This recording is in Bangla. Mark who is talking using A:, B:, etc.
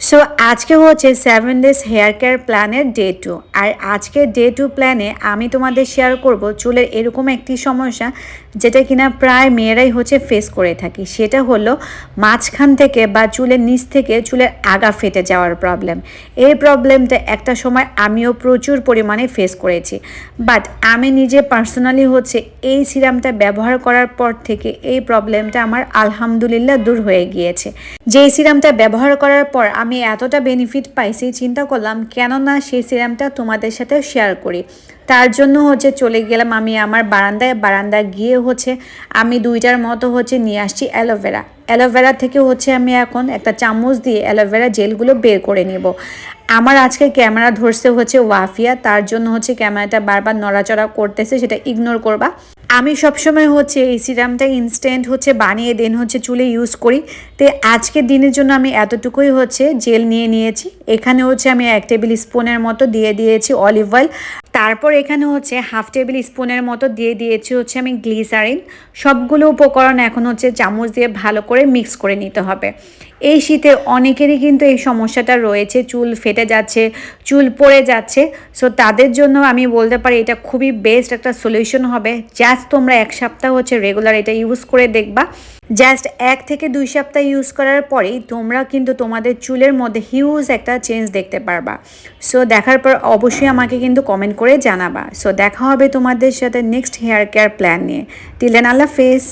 A: সো আজকে হচ্ছে সেভেন ডেজ হেয়ার কেয়ার প্ল্যানের ডে টু আর আজকে ডে টু প্ল্যানে আমি তোমাদের শেয়ার করব চুলের এরকম একটি সমস্যা যেটা কিনা প্রায় মেয়েরাই হচ্ছে ফেস করে থাকি। সেটা হলো মাঝখান থেকে বা চুলের নিচ থেকে চুলের আগা ফেটে যাওয়ার প্রবলেম এই প্রবলেমটা একটা সময় আমিও প্রচুর পরিমাণে ফেস করেছি। বাট আমি নিজে পার্সোনালি হচ্ছে এই সিরামটা ব্যবহার করার পর থেকে এই প্রবলেমটা আমার আলহামদুলিল্লাহ দূর হয়ে গিয়েছে। যেই সিরামটা ব্যবহার করার পর আমি এতটা বেনিফিট পাইছি, চিন্তা করলাম কেন না সেই সিরামটা তোমাদের সাথে শেয়ার করি। তার জন্য হচ্ছে চলে গেলাম আমি আমার বারান্দায় বারান্দায় গিয়ে হচ্ছে আমি দুইটার মতো হচ্ছে নিয়ে আসছি অ্যালোভেরা অ্যালোভেরা থেকে হচ্ছে আমি এখন একটা চামচ দিয়ে অ্যালোভেরা জেলগুলো বের করে নেব। আমার আজকে ক্যামেরা ধরছে হচ্ছে ওয়াফিয়া, তার জন্য হচ্ছে ক্যামেরাটা বারবার নড়াচড়া করতেছে, সেটা ইগনোর করবা। আমি সবসময় হচ্ছে এই সিরামটা ইনস্ট্যান্ট হচ্ছে বানিয়ে দেন হচ্ছে চুলে ইউজ করি। তো আজকের দিনের জন্য আমি এতটুকুই হচ্ছে জেল নিয়ে নিয়েছি। এখানে হচ্ছে আমি এক টেবিল স্পুনের মতো দিয়ে দিয়েছি অলিভ অয়েল তারপর এখানে হচ্ছে হাফ টেবিল স্পুনের মতো দিয়ে দিয়েছি হচ্ছে আমি গ্লিসারিন সবগুলো উপকরণ এখন হচ্ছে চামচ দিয়ে ভালো করে মিক্স করে নিতে হবে। এই শীতে অনেকেরই কিন্তু এই সমস্যাটা রয়েছে, চুল ফেটে যাচ্ছে, চুল পড়ে যাচ্ছে। সো তাদের জন্য আমি বলতে পারি এটা খুবই বেস্ট একটা সলিউশন হবে। জাস্ট তোমরা এক সপ্তাহ হচ্ছে রেগুলার এটা ইউজ করে দেখবা। জাস্ট এক থেকে দুই সপ্তাহ ইউজ করার পরেই তোমরা কিন্তু তোমাদের চুলের মধ্যে হিউজ একটা চেঞ্জ দেখতে পারবা। সো দেখার পর অবশ্যই আমাকে কিন্তু কমেন্ট করে জানাবা। সো দেখা হবে তোমাদের সাথে নেক্সট হেয়ার কেয়ার প্ল্যান নিয়ে। টিলেন আল্লাহ ফেস